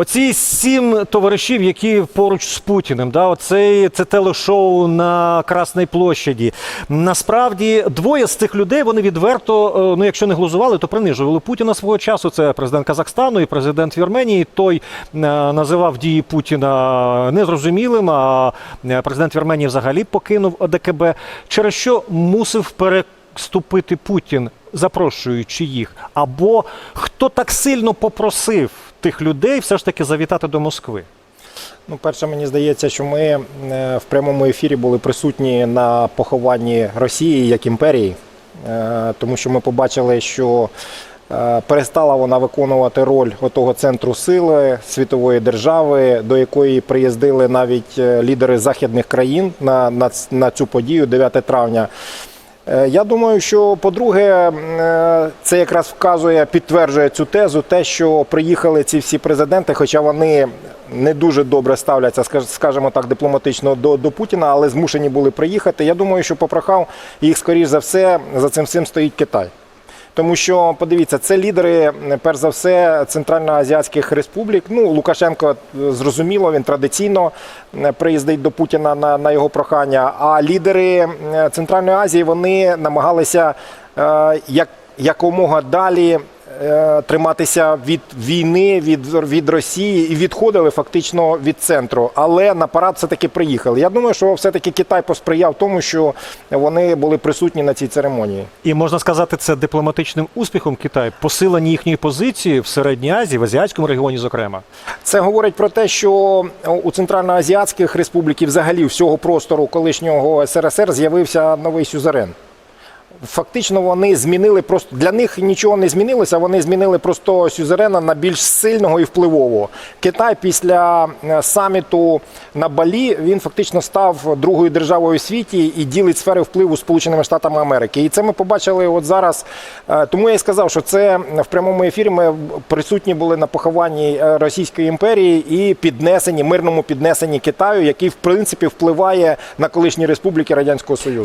Оці сім товаришів, які поруч з Путіним, да, оцей це телешоу на Красній площаді. Насправді, двоє з цих людей вони відверто, е, ну якщо не глузували, то принижували Путіна свого часу. Це президент Казахстану і президент Вірменії. Той е, називав дії Путіна незрозумілим. А е, президент Вірменії взагалі покинув ОДКБ, через що мусив переступити Путін, запрошуючи їх. Або хто так сильно попросив тих людей все ж таки завітати до Москви. Ну, перше, мені здається, що ми е, в прямому ефірі були присутні на похованні Росії як імперії, е, тому що ми побачили, що е, перестала вона виконувати роль отого центру сили світової держави, до якої приїздили навіть лідери західних країн на, на, на цю подію 9 травня. Е, Я думаю, що по-друге, е, це якраз вказує, підтверджує цю тезу, те, що приїхали ці всі президенти, хоча вони не дуже добре ставляться, скаж- скажімо так, дипломатично до, до Путіна, але змушені були приїхати. Я думаю, що попрохав їх, скоріш за все, за цим всім стоїть Китай. Тому що подивіться, це лідери, перш за все, центральноазіатських республік. Ну, Лукашенко е, зрозуміло, він традиційно е, приїздить до Путіна на, на його прохання. А лідери е, Центральної Азії вони намагалися е, як, якомога далі. Е, Триматися від війни, від, від Росії і відходили фактично від центру. Але на парад все-таки приїхали. Я думаю, що все-таки Китай посприяв тому, що вони були присутні на цій церемонії. І можна сказати, це дипломатичним успіхом Китаю, посилення їхньої позиції в Середній Азії, в азіатському регіоні, зокрема. Це говорить про те, що у центральноазіатських республік і взагалі всього простору колишнього СРСР з'явився новий сюзерен. Фактично вони змінили просто для них нічого не змінилося. Вони змінили просто сюзерена на більш сильного і впливового. Китай після е, саміту на Балі він фактично став другою державою у світі і ділить сфери впливу Сполученими Штатами Америки. І це ми побачили от зараз. Е, Тому я і сказав, що це в прямому ефірі ми присутні були на похованні е, Російської імперії і піднесені мирному піднесенні Китаю, який в принципі впливає на колишні республіки Радянського Союзу.